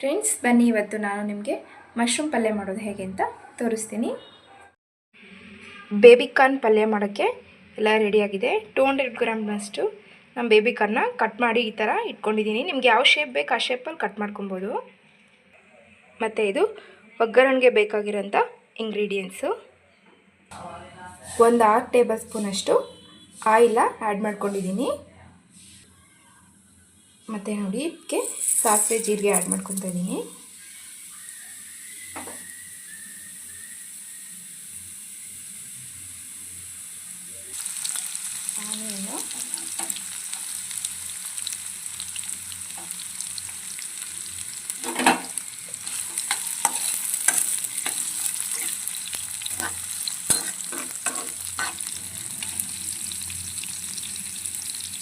Friends ಬನ್ನಿ ಇವತ್ತು ನಾನು ನಿಮಗೆ ಮಶ್ರೂಮ್ ಪಲ್ಯ ಮಾಡೋದು ಹೇಗೆ ಅಂತ ತೋರಿಸ್ತೀನಿ. ಬೇಬಿ ಕಾರ್ನ್ ಪಲ್ಯ ಮಾಡೋಕ್ಕೆ ಎಲ್ಲ ರೆಡಿಯಾಗಿದೆ ಟೂ ಹಂಡ್ರೆಡ್ ಗ್ರಾಮ್ನಷ್ಟು ನಾನು ಬೇಬಿ ಕಾರ್ನ ಕಟ್ ಮಾಡಿ ಈ ಥರ ಇಟ್ಕೊಂಡಿದ್ದೀನಿ. ನಿಮ್ಗೆ ಯಾವ ಶೇಪ್ ಬೇಕು ಆ ಶೇಪಲ್ಲಿ ಕಟ್ ಮಾಡ್ಕೊಬೋದು. ಮತ್ತು ಇದು ಒಗ್ಗರಣೆಗೆ ಬೇಕಾಗಿರೋಂಥ ಇಂಗ್ರೀಡಿಯೆಂಟ್ಸು ಒಂದು ಆರು ಟೇಬಲ್ ಸ್ಪೂನಷ್ಟು ಆಯಿಲ್ ಆ್ಯಡ್ ಮಾಡ್ಕೊಂಡಿದ್ದೀನಿ. ಮತ್ತು ನೋಡಿ ಇದಕ್ಕೆ ಸಾಸಿವೆ ಜೀರಿಗೆ ಆ್ಯಡ್ ಮಾಡ್ಕೊತಾ ಇದ್ದೀನಿ ಆಮೇಲೆ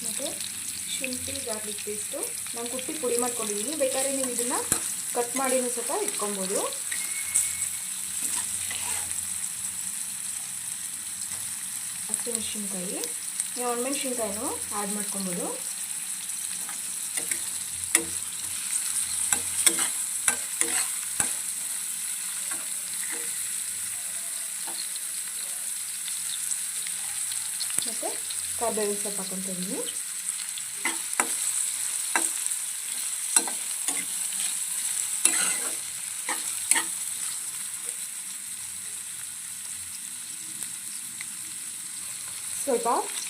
ಮತ್ತು? ಶುಂಠಿ ಗಾರ್ಲಿಕ್ ಪೇಸ್ಟು ನಾನು ಕುಟ್ಟಿ ಪುಡಿ ಮಾಡ್ಕೊಂಡಿದ್ದೀನಿ ಬೇಕಾದ್ರೆ ನೀವು ಇದನ್ನು ಕಟ್ ಮಾಡಿನೂ ಸಹ ಇಟ್ಕೊಬೋದು. ಹಸಿಮೆಣ್ಸಿನ್ಕಾಯಿ ನೀವು ಒಣಮೆಣ್ಸಿನ್ಕಾಯಿನೂ ಆ್ಯಡ್ ಮಾಡ್ಕೊಬೋದು. ಮತ್ತು ಕರ್ಬೇವಿನ ಸೊಪ್ಪು ಹಾಕೊತಾ ಸ್ವಲ್ಪ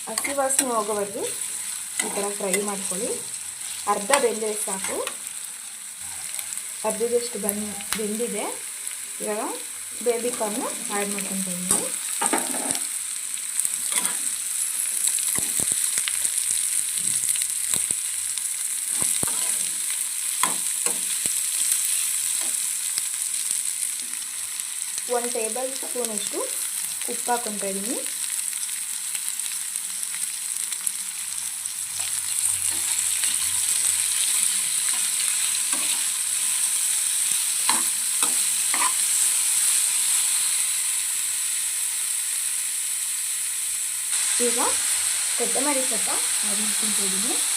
ಹಸಿ ವಾಸನೆ ಹೋಗೋವರೆಗೂ ಈ ಥರ ಫ್ರೈ ಮಾಡ್ಕೊಳ್ಳಿ. ಅರ್ಧ ಬೆಂದರೆ ಸಾಕು. ಅರ್ಧದಷ್ಟು ಬಂದು ಬೆಂದಿದೆ. ಇವಾಗ ಬೇಬಿ ಕಾರ್ನ ಆ್ಯಡ್ ಮಾಡ್ಕೊತಾ ಒಂದು ಟೇಬಲ್ ಸ್ಪೂನಷ್ಟು ಉಪ್ಪು ಹಾಕೊತಾ ಇದ್ದೀನಿ. ಈಗ ಕೊತ್ತಂಬರಿ ಸೊಪ್ಪ ಆ್ಯಡ್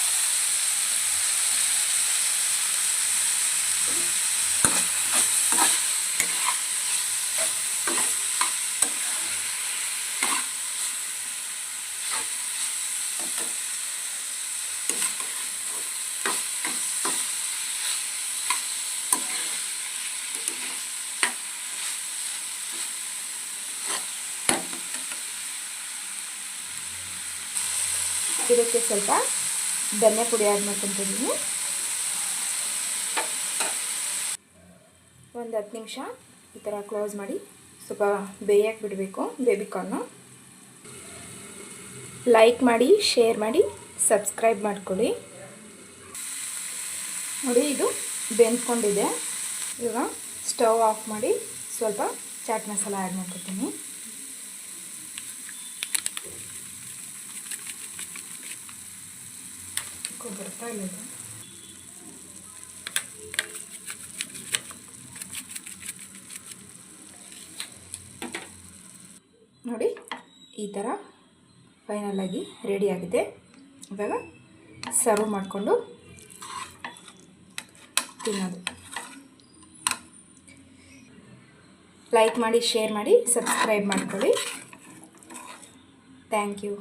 ಇದಕ್ಕೆ ಸ್ವಲ್ಪ ಧನ್ಯ ಪುಡಿ ಆ್ಯಡ್ ಮಾಡ್ಕೊತಿದ್ದೀನಿ. ಒಂದು ಹತ್ತು ನಿಮಿಷ ಈ ಥರ ಕ್ಲೋಸ್ ಮಾಡಿ ಸ್ವಲ್ಪ ಬೇಯಕ್ಕೆ ಬಿಡಬೇಕು, ಬೇಬಿ ಕಾರ್ನು. ಲೈಕ್ ಮಾಡಿ, ಶೇರ್ ಮಾಡಿ, ಸಬ್ಸ್ಕ್ರೈಬ್ ಮಾಡ್ಕೊಳ್ಳಿ. ನೋಡಿ, ಇದು ಬೆಂದ್ಕೊಂಡಿದೆ. ಇವಾಗ ಸ್ಟವ್ ಆಫ್ ಮಾಡಿ ಸ್ವಲ್ಪ ಚಾಟ್ ಮಸಾಲ ಆ್ಯಡ್ ಮಾಡ್ಕೊತೀನಿ. ಬರ್ತಾ ಇಲ್ಲ ನೋಡಿ, ಈ ಥರ ಫೈನಲಾಗಿ ರೆಡಿಯಾಗಿದೆ ಇವಾಗ ಸರ್ವ್ ಮಾಡಿಕೊಂಡು ತಿನ್ನೋದು. ಲೈಕ್ ಮಾಡಿ ಶೇರ್ ಮಾಡಿ ಸಬ್ಸ್ಕ್ರೈಬ್ ಮಾಡ್ಕೊಳ್ಳಿ. Thank you